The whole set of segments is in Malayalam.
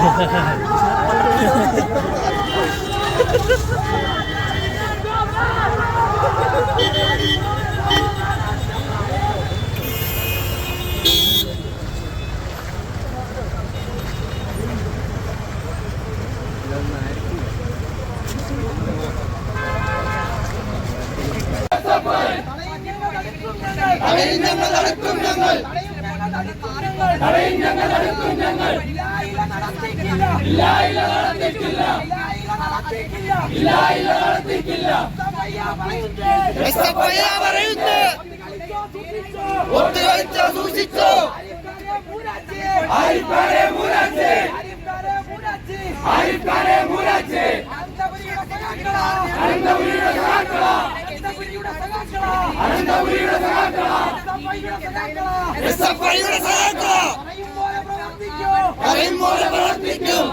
Ha ha ha. തടയും ഞങ്ങൾ അടുക്കും ഞങ്ങൾ. തടയും ഞങ്ങൾ അടുക്കും ഞങ്ങൾ. ഇല്ല ഇല്ല നടത്തിക്കില്ല ഇല്ല ഇല്ല നടത്തിക്കില്ല പറയുന്നു. ഒത്തു കളിച്ചോ സൂക്ഷിച്ചോ. ആരിപ്പാരെ മൂരാച്ചേ. ആരിപ്പാരെ മൂരാച്ചേ. അനന്തപുരിയുടെ സഹാക്കള അനന്തപുരിയുടെ സഹാക്കള എസ് എഫ് ഐയുടെ സഹാക്കള പറയും പോലെ പ്രവർത്തിക്കും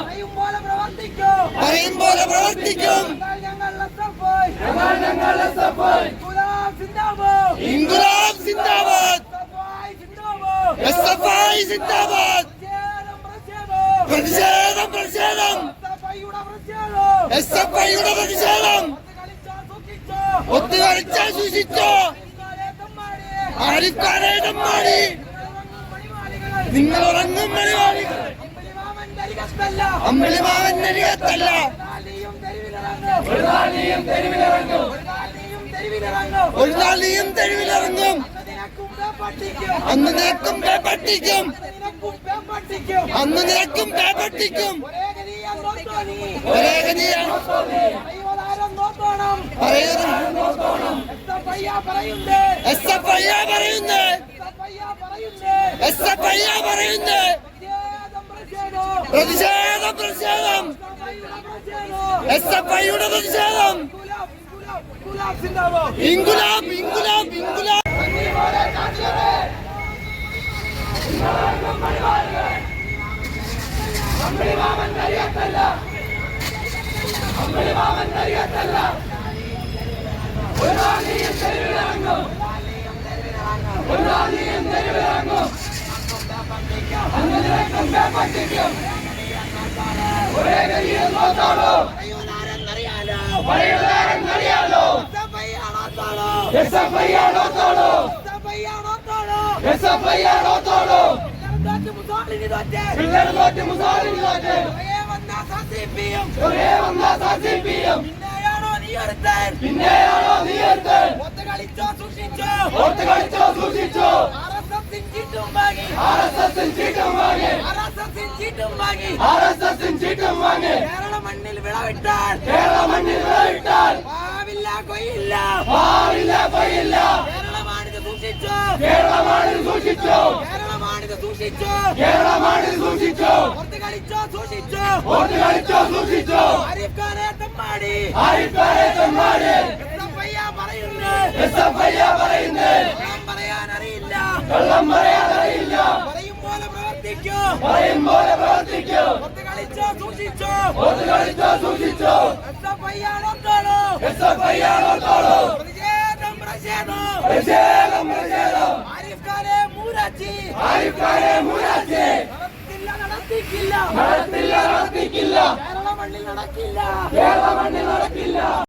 പറയും പോലെ പ്രവർത്തിക്കും ഞങ്ങൾ ഞങ്ങൾ എസ് എഫ് ഐ ഇൻകുലാബ് സിന്ദാബാദ് എസ് എഫ് ഐ സിന്ദാബാദ് പ്രതിഷേധം പ്രതിഷേധം എസ് എഫ് ഐയുടെ പ്രതിഷേധം ഒത്തുകളിച്ച സൂക്ഷിച്ചോ ആരിക്കാരേതം തമ്മാടി നിങ്ങൾ ഉറങ്ങും മണിവാളികൾ അമ്പലിമാവൻ അരികത്തല്ല ഒരു നീയും തെരുവിലിറങ്ങും. അന്ന് നിനക്കും പേപ്പട്ടിക്കും അന്ന് നിനക്കും പേപ്പട്ടിക്കും ഒരേ ഗതിയാണ് എസ് എഫ് ഐ പറയുന്നേ. എസ് എഫ് ഐ പറയുന്നേ. പ്രതിഷേധം പ്രതിഷേധം. എസ് എഫ് ഐയുടെ പ്രതിഷേധം. ഇൻകുലാബ് ഇൻകുലാബ് ഇൻകുലാബ് ഐ ആണോത്തോളൂ എസ് എഫ് ഐ ആണോത്തോളൂ പിള്ളേർ തോറ്റ് മുസാലിന് തോറ്റ് ഒരേ വന്ന സി പി എം പിന്നെയാണോ നീ എടുത്ത് കേരള മണ്ണിൽ വിളവിട്ടാൽ കേരള മണ്ണിൽ വിളവിട്ടാൽ. പാവില്ല കൊയ്യില്ല. പാവില്ല കൊയ്യില്ല. കേരളമാണിത് സൂക്ഷിച്ചോ. കേരളമാണിൽ സൂക്ഷിച്ചോ. കേരളമാണിത് സൂക്ഷിച്ചോ. കേരളമാണിൽ സൂക്ഷിച്ചോ. പുറത്ത് കളിച്ചോ സൂക്ഷിച്ചോ. ഓർത്ത് കളിച്ചോ സൂക്ഷിച്ചോ. ആരിഫ് ഖാനെ തമ്മാടി. ആരിപ്പാരെ തെമ്മാടി എസ്എഫ്ഐ പറയുന്നു എസ് എഫ് ഐ പറയുന്നേ കള്ളം പറയാൻ അറിയില്ല പറയും പോലെ പ്രവർത്തിക്കോ പറയും പോലെ പ്രവർത്തിക്കൂ. പുറത്ത് കളിച്ചോ സൂക്ഷിച്ചോ. ഓർത്ത് കളിച്ചോ സൂക്ഷിച്ചോ എസ്എഫ്ഐ ആണോത്തോളൂ എസ് എഫ് ഐ ആണോത്തോളൂ പ്രതിഷേധം പ്രതിഷേധം പ്രതിഷേധം. പ്രതിഷേധം ആരിഫ് ഖാനെ മൂരാച്ചി. ആരിപ്പാരെ മൂരാച്ചി നടത്തില്ല നടത്തിക്കില്ല. നടത്തില്ല നടത്തിക്കില്ല കേരള മണ്ണിൽ നടക്കില്ല കേരള മണ്ണിൽ നടക്കില്ല.